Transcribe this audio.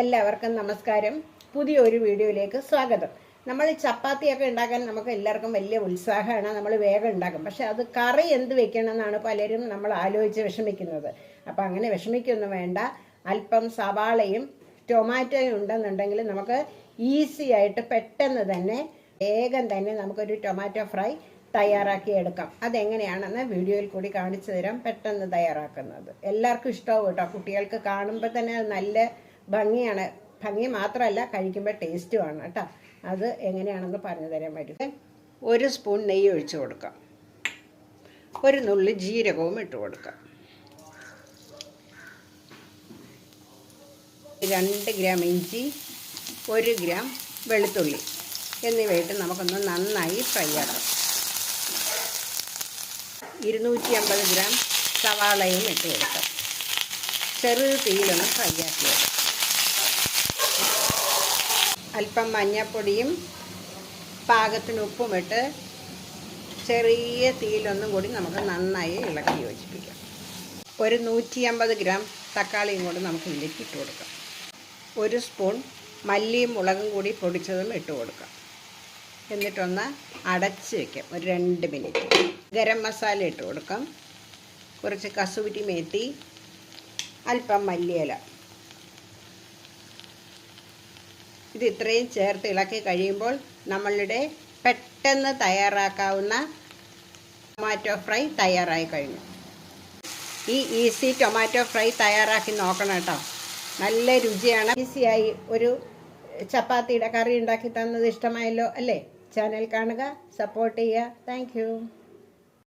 എല്ലാവർക്കും നമസ്കാരം. പുതിയൊരു വീഡിയോയിലേക്ക് സ്വാഗതം. നമ്മൾ ചപ്പാത്തിയൊക്കെ ഉണ്ടാക്കാൻ നമുക്ക് എല്ലാവർക്കും വലിയ ഉത്സാഹമാണ്. നമ്മൾ വേഗം ഉണ്ടാക്കും. പക്ഷെ അത് കറി എന്ത് വെക്കണമെന്നാണ് പലരും നമ്മൾ ആലോചിച്ച് വിഷമിക്കുന്നത്. അപ്പം അങ്ങനെ വിഷമിക്കൊന്നും വേണ്ട. അല്പം സവാളയും ടൊമാറ്റോയും ഉണ്ടെന്നുണ്ടെങ്കിൽ നമുക്ക് ഈസി ആയിട്ട് പെട്ടെന്ന് തന്നെ വേഗം തന്നെ നമുക്കൊരു ടൊമാറ്റോ ഫ്രൈ തയ്യാറാക്കി എടുക്കാം. അതെങ്ങനെയാണെന്ന് വീഡിയോയിൽ കൂടി കാണിച്ചു തരാം. പെട്ടെന്ന് തയ്യാറാക്കുന്നത്. എല്ലാവർക്കും ഇഷ്ടമാവും കേട്ടോ. കുട്ടികൾക്ക് കാണുമ്പോൾ തന്നെ നല്ല ഭംഗിയാണ്. ഭംഗി മാത്രമല്ല കഴിക്കുമ്പോൾ ടേസ്റ്റുമാണ് കേട്ടോ. അത് എങ്ങനെയാണെന്ന് പറഞ്ഞു തരാൻ പറ്റും. ഒരു സ്പൂൺ നെയ്യ് ഒഴിച്ചു കൊടുക്കാം. ഒരു നുള്ളി ജീരകവും ഇട്ട് കൊടുക്കാം. രണ്ട് ഗ്രാം ഇഞ്ചി ഒരു ഗ്രാം വെളുത്തുള്ളി എന്നിവയിട്ട് നമുക്കൊന്ന് നന്നായി ഫ്രൈ ആക്കാം. ഇരുന്നൂറ്റി അമ്പത് ഗ്രാം സവാളയും ഇട്ട് കൊടുക്കാം. ചെറു തീയിലൊന്ന് ഫ്രൈ ആക്കി എടുക്കാം. അല്പം മഞ്ഞപ്പൊടിയും പാകത്തിന് ഉപ്പും ഇട്ട് ചെറിയ തീയിലൊന്നും കൂടി നമുക്ക് നന്നായി ഇളക്കി യോജിപ്പിക്കാം. ഒരു നൂറ്റി അമ്പത് ഗ്രാം തക്കാളിയും കൂടി നമുക്ക് ഇതിലേക്ക് ഇട്ട് കൊടുക്കാം. ഒരു സ്പൂൺ മല്ലിയും മുളകും കൂടി പൊടിച്ചതും ഇട്ട് കൊടുക്കാം. എന്നിട്ടൊന്ന് അടച്ച് വയ്ക്കാം ഒരു രണ്ട് മിനിറ്റ്. ഗരം മസാല ഇട്ട് കൊടുക്കാം. കുറച്ച് കസൂരി മേത്തി അല്പം മല്ലിയില ഇത് ഇത്രയും ചേർത്ത് ഇളക്കി കഴിയുമ്പോൾ നമ്മളുടെ പെട്ടെന്ന് തയ്യാറാക്കാവുന്ന ടൊമാറ്റോ ഫ്രൈ തയ്യാറായി കഴിഞ്ഞു. ഈ ഈസി ടൊമാറ്റോ ഫ്രൈ തയ്യാറാക്കി നോക്കണം കേട്ടോ. നല്ല രുചിയാണ്. ഈസിയായി ഒരു ചപ്പാത്തിയുടെ കറി ഉണ്ടാക്കി തന്നത് ഇഷ്ടമായല്ലോ അല്ലേ? ചാനൽ കാണുക സപ്പോർട്ട് ചെയ്യുക. താങ്ക്